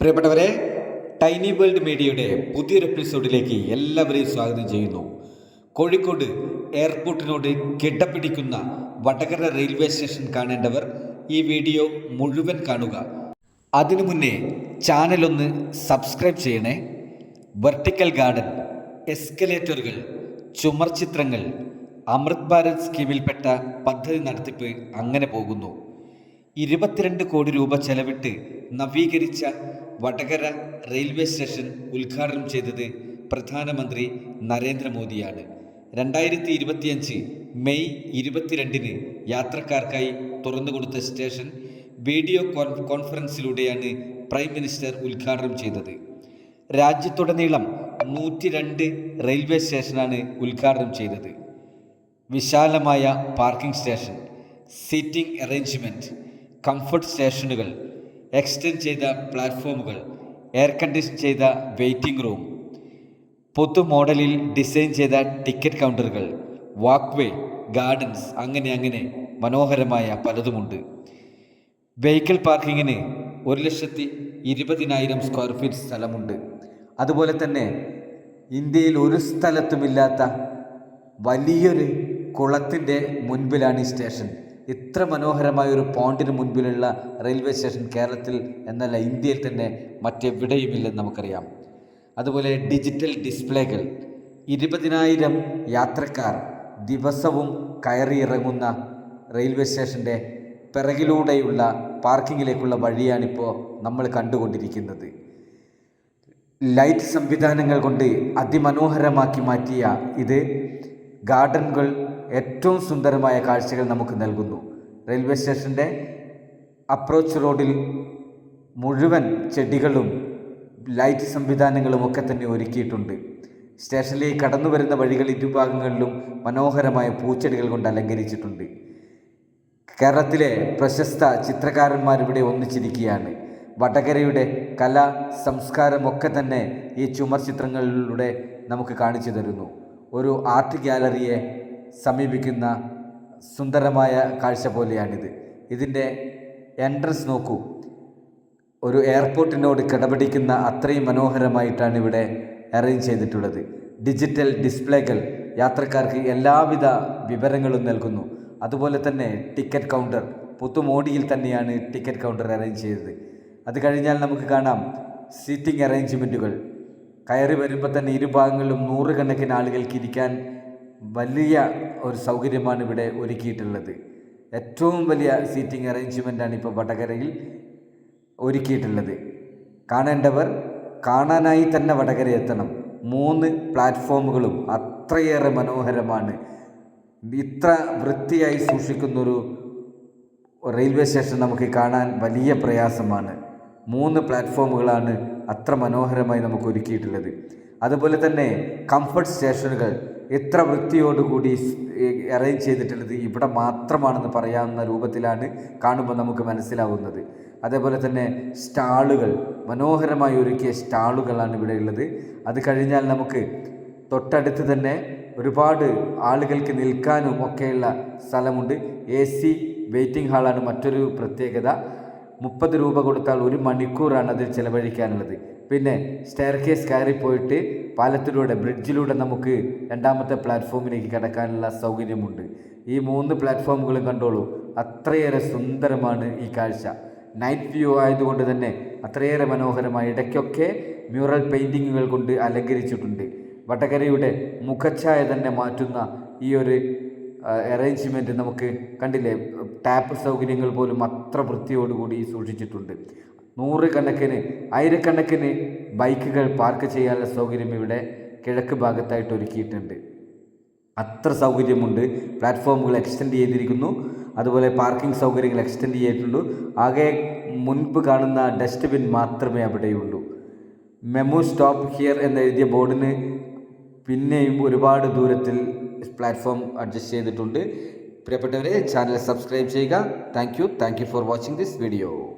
പ്രിയപ്പെട്ടവരെ tiny world മീഡിയയുടെ പുതിയൊരു എപ്പിസോഡിലേക്ക് എല്ലാവരെയും സ്വാഗതം ചെയ്യുന്നു. കോഴിക്കോട് എയർപോർട്ടിനോട് കിടപിടിക്കുന്ന വടകര റെയിൽവേ സ്റ്റേഷൻ കാണേണ്ടവർ ഈ വീഡിയോ മുഴുവൻ കാണുക. അതിനു മുന്നേ ചാനലൊന്ന് സബ്സ്ക്രൈബ് ചെയ്യണേ. വെർട്ടിക്കൽ ഗാർഡൻ എസ്കലേറ്ററുകൾ ചുമർ ചിത്രങ്ങൾ അമൃത് ഭാരത് സ്കീമിൽപ്പെട്ട പദ്ധതി നടത്തിപ്പ് അങ്ങനെ പോകുന്നു. ഇരുപത്തിരണ്ട് കോടി രൂപ ചെലവിട്ട് നവീകരിച്ച വടകര റെയിൽവേ സ്റ്റേഷൻ ഉദ്ഘാടനം ചെയ്തത് പ്രധാനമന്ത്രി നരേന്ദ്രമോദിയാണ്. രണ്ടായിരത്തി ഇരുപത്തിയഞ്ച് മെയ് ഇരുപത്തിരണ്ടിന് യാത്രക്കാർക്കായി തുറന്നുകൊടുത്ത സ്റ്റേഷൻ വീഡിയോ കോൺ കോൺഫറൻസിലൂടെയാണ് പ്രൈം മിനിസ്റ്റർ ഉദ്ഘാടനം ചെയ്തത്. രാജ്യത്തുടനീളം നൂറ്റി രണ്ട് റെയിൽവേ സ്റ്റേഷനാണ് ഉദ്ഘാടനം ചെയ്തത്. വിശാലമായ parking station seating arrangement comfort സ്റ്റേഷനുകൾ എക്സ്റ്റെൻഡ് ചെയ്ത പ്ലാറ്റ്ഫോമുകൾ എയർ കണ്ടീഷൻ ചെയ്ത വെയിറ്റിംഗ് റൂം പൊതു മോഡലിൽ ഡിസൈൻ ചെയ്ത ടിക്കറ്റ് കൗണ്ടറുകൾ വാക്ക്വേ ഗാർഡൻസ് അങ്ങനെ അങ്ങനെ മനോഹരമായ പലതുമുണ്ട്. വെഹിക്കിൾ പാർക്കിങ്ങിന് ഒരു ലക്ഷത്തി ഇരുപതിനായിരം സ്ക്വയർ ഫീറ്റ് സ്ഥലമുണ്ട്. അതുപോലെ തന്നെ ഇന്ത്യയിൽ ഒരു സ്ഥലത്തുമില്ലാത്ത വലിയൊരു കുളത്തിന്റെ മുൻപിലാണ് ഈ സ്റ്റേഷൻ ഇത്ര മനോഹരമായ ഒരു പോണ്ടിന് മുൻപിലുള്ള റെയിൽവേ സ്റ്റേഷൻ കേരളത്തിൽ എന്നല്ല ഇന്ത്യയിൽ തന്നെ മറ്റെവിടെയുമില്ലെന്ന് നമുക്കറിയാം. അതുപോലെ ഡിജിറ്റൽ ഡിസ്പ്ലേകൾ. ഇരുപതിനായിരം യാത്രക്കാർ ദിവസവും കയറി ഇറങ്ങുന്ന റെയിൽവേ സ്റ്റേഷന്റെ പിറകിലൂടെയുള്ള പാർക്കിങ്ങിലേക്കുള്ള വഴിയാണിപ്പോൾ നമ്മൾ കണ്ടുകൊണ്ടിരിക്കുന്നത്. ലൈറ്റ് സംവിധാനങ്ങൾ കൊണ്ട് അതിമനോഹരമാക്കി മാറ്റിയ ഇത് ഗാർഡനുകൾ ഏറ്റവും സുന്ദരമായ കാഴ്ചകൾ നമുക്ക് നൽകുന്നു. റെയിൽവേ സ്റ്റേഷന്റെ അപ്രോച്ച് റോഡിൽ മുഴുവൻ ചെടികളും ലൈറ്റ് സംവിധാനങ്ങളും ഒക്കെ തന്നെ ഒരുക്കിയിട്ടുണ്ട്. സ്റ്റേഷനിലേക്ക് കടന്നു വരുന്ന വഴികൾ ഇരുഭാഗങ്ങളിലും മനോഹരമായ പൂച്ചെടികൾ കൊണ്ട് അലങ്കരിച്ചിട്ടുണ്ട്. കേരളത്തിലെ പ്രശസ്ത ചിത്രകാരന്മാരിവിടെ ഒന്നിച്ചിരിക്കുകയാണ്. വടകരയുടെ കല സംസ്കാരമൊക്കെ തന്നെ ഈ ചുമർ ചിത്രങ്ങളിലൂടെ നമുക്ക് കാണിച്ചു തരുന്നു. ഒരു ആർട്ട് ഗ്യാലറിയെ സമീപിക്കുന്ന സുന്ദരമായ കാഴ്ച പോലെയാണിത്. ഇതിന്റെ എൻട്രൻസ് നോക്കൂ. ഒരു എയർപോർട്ടിനോട് കിടപിടിക്കുന്ന അത്രയും മനോഹരമായിട്ടാണ് ഇവിടെ അറേഞ്ച് ചെയ്തിട്ടുള്ളത്. ഡിജിറ്റൽ ഡിസ്പ്ലേകൾ യാത്രക്കാർക്ക് എല്ലാവിധ വിവരങ്ങളും നൽകുന്നു. അതുപോലെ തന്നെ ടിക്കറ്റ് കൗണ്ടർ പുത്തുമോടിയിൽ തന്നെയാണ് ടിക്കറ്റ് കൗണ്ടർ അറേഞ്ച് ചെയ്തത്. അത് കഴിഞ്ഞാൽ നമുക്ക് കാണാം സീറ്റിംഗ് അറേഞ്ച്മെന്റുകൾ കയറി വരുമ്പോൾ തന്നെ ഇരുഭാഗങ്ങളിലും നൂറുകണക്കിന് ആളുകൾക്ക് ഇരിക്കാൻ വലിയ ഒരു സൗകര്യമാണ് ഇവിടെ ഒരുക്കിയിട്ടുള്ളത്. ഏറ്റവും വലിയ സീറ്റിംഗ് അറേഞ്ച്മെന്റാണ് ഇപ്പോൾ വടകരയിൽ ഒരുക്കിയിട്ടുള്ളത്. കാണേണ്ടവർ കാണാനായി തന്നെ വടകര എത്തണം. മൂന്ന് പ്ലാറ്റ്ഫോമുകളും അത്രയേറെ മനോഹരമാണ്. ഇത്ര വൃത്തിയായി സൂക്ഷിക്കുന്നൊരു റെയിൽവേ സ്റ്റേഷൻ നമുക്ക് കാണാൻ വലിയ പ്രയാസമാണ്. മൂന്ന് പ്ലാറ്റ്ഫോമുകളാണ് അത്ര മനോഹരമായി നമുക്ക് ഒരുക്കിയിട്ടുള്ളത്. അതുപോലെ തന്നെ കംഫർട്ട് സ്റ്റേഷനുകൾ എത്ര വൃത്തിയോടുകൂടി അറേഞ്ച് ചെയ്തിട്ടുള്ളത് ഇവിടെ മാത്രമാണെന്ന് പറയാവുന്ന രൂപത്തിലാണ് കാണുമ്പോൾ നമുക്ക് മനസ്സിലാവുന്നത്. അതേപോലെ തന്നെ സ്റ്റാളുകൾ മനോഹരമായി ഒരുക്കിയ സ്റ്റാളുകളാണ് ഇവിടെ ഉള്ളത്. അത് കഴിഞ്ഞാൽ നമുക്ക് തൊട്ടടുത്ത് തന്നെ ഒരുപാട് ആളുകൾക്ക് നിൽക്കാനും ഒക്കെയുള്ള സ്ഥലമുണ്ട്. എ സി വെയിറ്റിംഗ് ഹാളാണ് മറ്റൊരു പ്രത്യേകത. മുപ്പത് രൂപ കൊടുത്താൽ ഒരു മണിക്കൂറാണ് അതിൽ ചിലവഴിക്കാനുള്ളത്. പിന്നെ സ്റ്റെയർ കേസ് കയറി പോയിട്ട് പാലത്തിലൂടെ ബ്രിഡ്ജിലൂടെ നമുക്ക് രണ്ടാമത്തെ പ്ലാറ്റ്ഫോമിലേക്ക് കിടക്കാനുള്ള സൗകര്യമുണ്ട്. ഈ മൂന്ന് പ്ലാറ്റ്ഫോമുകളും കണ്ടോളൂ. അത്രയേറെ സുന്ദരമാണ് ഈ കാഴ്ച. നൈറ്റ് വ്യൂ ആയതുകൊണ്ട് തന്നെ അത്രയേറെ മനോഹരമായി ഇടയ്ക്കൊക്കെ മ്യൂറൽ പെയിന്റിങ്ങുകൾ കൊണ്ട് അലങ്കരിച്ചിട്ടുണ്ട്. വടകരയുടെ മുഖച്ഛായ തന്നെ മാറ്റുന്ന ഈ ഒരു അറേഞ്ച്മെന്റ് നമുക്ക് കണ്ടില്ലേ? ടാപ്പ് സൗകര്യങ്ങൾ പോലും അത്ര വൃത്തിയോടുകൂടി സൂക്ഷിച്ചിട്ടുണ്ട്. നൂറുകണക്കിന് ആയിരക്കണക്കിന് ബൈക്കുകൾ പാർക്ക് ചെയ്യാനുള്ള സൗകര്യം ഇവിടെ കിഴക്ക് ഭാഗത്തായിട്ട് ഒരുക്കിയിട്ടുണ്ട്. അത്ര സൗകര്യമുണ്ട്. പ്ലാറ്റ്ഫോമുകൾ എക്സ്റ്റെൻഡ് ചെയ്തിരിക്കുന്നു. അതുപോലെ പാർക്കിംഗ് സൗകര്യങ്ങൾ എക്സ്റ്റെൻഡ് ചെയ്തിട്ടുണ്ട്. ആകെ മുൻപ് കാണുന്ന ഡസ്റ്റ്ബിൻ മാത്രമേ അവിടെയുള്ളൂ. മെമു സ്റ്റോപ്പ് ഹിയർ എന്ന് എഴുതിയ ബോർഡിന് പിന്നെയും ഒരുപാട് ദൂരത്തിൽ പ്ലാറ്റ്ഫോം അഡ്ജസ്റ്റ് ചെയ്തിട്ടുണ്ട്. പ്രിയപ്പെട്ടവരെ ചാനൽ സബ്സ്ക്രൈബ് ചെയ്യുക. Thank you. Thank you for watching this video.